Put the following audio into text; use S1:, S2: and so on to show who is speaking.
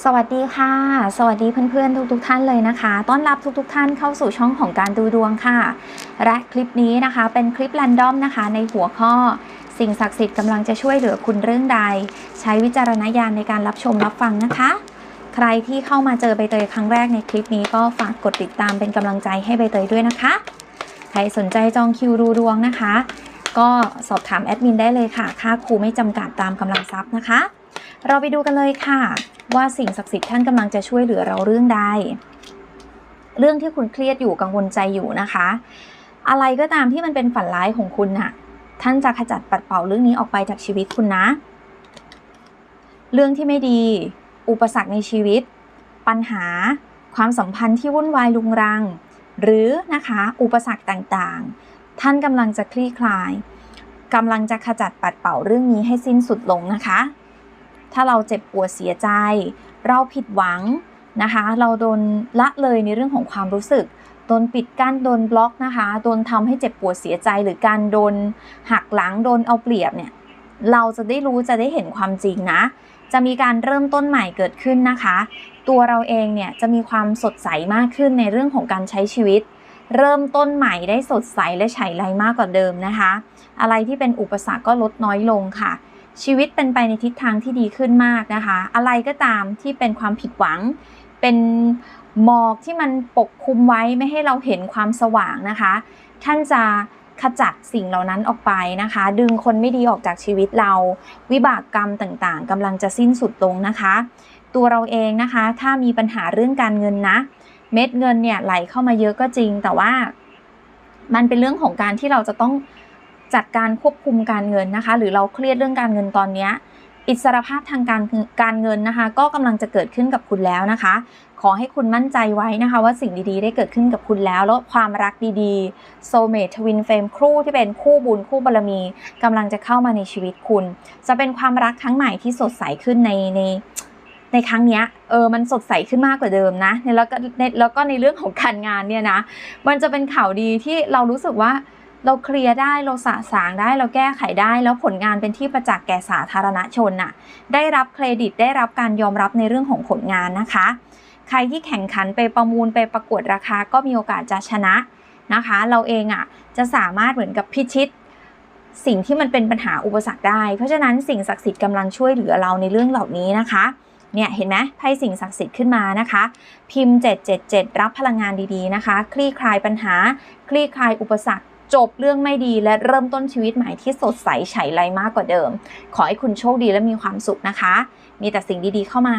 S1: สวัสดีค่ะ สวัสดีเพื่อนๆทุกๆทท่านเลยนะคะ ต้อนรับทุกๆทท่านเข้าสู่ช่องของการดูดวงค่ะ และคลิปนี้นะคะเป็นคลิปแรนดอมนะคะ ในหัวข้อ สิ่งศักดิ์สิทธิ์กำลังจะช่วยเหลือคุณเรื่องใด ใช้วิจารณญาณในการรับชมรับฟังนะคะ ใครที่เข้ามาเจอใบเตยครั้งแรกในคลิปนี้ก็ฝากกดติดตามเป็นกำลังใจให้ใบเตยด้วยนะคะ ใครสนใจจองคิวดูดวงนะคะ ก็สอบถามแอดมินได้เลยค่ะ ค่าครูไม่จำกัดตามกำลังทรัพย์นะคะ เราไปดูกันเลยค่ะ ว่าสิ่งศักดิ์สิทธิ์ท่านกำลังจะช่วยเหลือเราเรื่องใด เรื่องที่คุณเครียดอยู่กังวลใจอยู่นะคะ อะไรก็ตามที่มันเป็นฝันร้ายของคุณน่ะ ท่านจะขจัดปัดเป่าเรื่องนี้ออกไปจากชีวิตคุณนะ เรื่องที่ไม่ดี อุปสรรคในชีวิต ปัญหา ความสัมพันธ์ที่วุ่นวายลุงรัง หรือนะคะ อุปสรรคต่างๆ ท่านกำลังจะคลี่คลายกำลังจะขจัดปัดเป่าเรื่องนี้ให้สิ้นสุดลงนะคะ ถ้าเราเจ็บปวดเสียใจ เราผิดหวังนะคะ เราโดนละเลยในเรื่องของความรู้สึก โดนปิดกั้น โดนบล็อกนะคะ โดนทำให้เจ็บปวดเสียใจ หรือการโดนหักหลัง โดนเอาเปรียบเนี่ย เราจะได้รู้จะได้เห็นความจริงนะ จะมีการเริ่มต้นใหม่เกิดขึ้นนะคะ ตัวเราเองเนี่ยจะมีความสดใสมากขึ้นในเรื่องของการใช้ชีวิตเริ่มต้นใหม่ได้สดใสและฉายไรมากกว่าเดิมนะคะ อะไรที่เป็นอุปสรรคก็ลดน้อยลงค่ะ ชีวิตเป็นไปในทิศทางที่ดีขึ้นมากนะคะ อะไรก็ตามที่เป็นความผิดหวัง เป็นหมอกที่มันปกคลุมไว้ไม่ให้เราเห็นความสว่างนะคะ ท่านจะขจัดสิ่งเหล่านั้นออกไปนะคะ ดึงคนไม่ดีออกจากชีวิตเรา วิบากกรรมต่างๆกำลังจะสิ้นสุดลงนะคะ ตัวเราเองนะคะ ถ้ามีปัญหาเรื่องการเงินนะ เม็ดเงินเนี่ยไหลเข้ามาเยอะก็จริง แต่ว่ามันเป็นเรื่องของการที่เราจะต้อง จัดการควบคุมการเงินนะคะ หรือเราเครียดเรื่องการเงินตอนนี้อิสรภาพทางการการเงินนะคะ ก็กำลังจะเกิดขึ้นกับคุณแล้วนะคะ ขอให้คุณมั่นใจไว้นะคะ ว่าสิ่งดีๆ ได้เกิดขึ้นกับคุณแล้ว แล้วความรักดีๆโซเมททวินเฟมคู่ที่เป็นคู่บุญคู่บารมีกำลังจะเข้ามาในชีวิตคุณ จะเป็นความรักครั้งใหม่ที่สดใสขึ้นในในในครั้งนี้เออมันสดใสขึ้นมากกว่าเดิมนะแล้วก็แล้วก็ในเรื่องของการงานเนี่ยนะมันจะเป็นข่าวดีที่เรารู้สึกว่า เราเคลียร์ได้เราสะสางได้เราแก้ไขได้ แล้วผลงานเป็นที่ประจักษ์แก่สาธารณชนน่ะได้รับเครดิตได้รับการยอมรับในเรื่องของผลงานนะคะ ใครที่แข่งขันไปประมูลไปประกวดราคาก็มีโอกาสจะชนะนะคะ เราเองอะจะสามารถเหมือนกับพิชิต สิ่งที่มันเป็นปัญหาอุปสรรคได้ เพราะฉะนั้นสิ่งศักดิ์สิทธิ์กำลังช่วยเหลือเราในเรื่องเหล่านี้นะคะเนี่ยเห็นไหมไพ่สิ่งศักดิ์สิทธิ์ขึ้นมานะคะ พิมพ์ 777 รับพลังงานดีๆนะคะ คลี่คลายปัญหา คลี่คลายอุปสรรค จบเรื่องไม่ดีและเริ่มต้นชีวิตใหม่ที่สดใสไฉไลมากกว่าเดิม ขอให้คุณโชคดีและมีความสุขนะคะ มีแต่สิ่งดีๆเข้ามา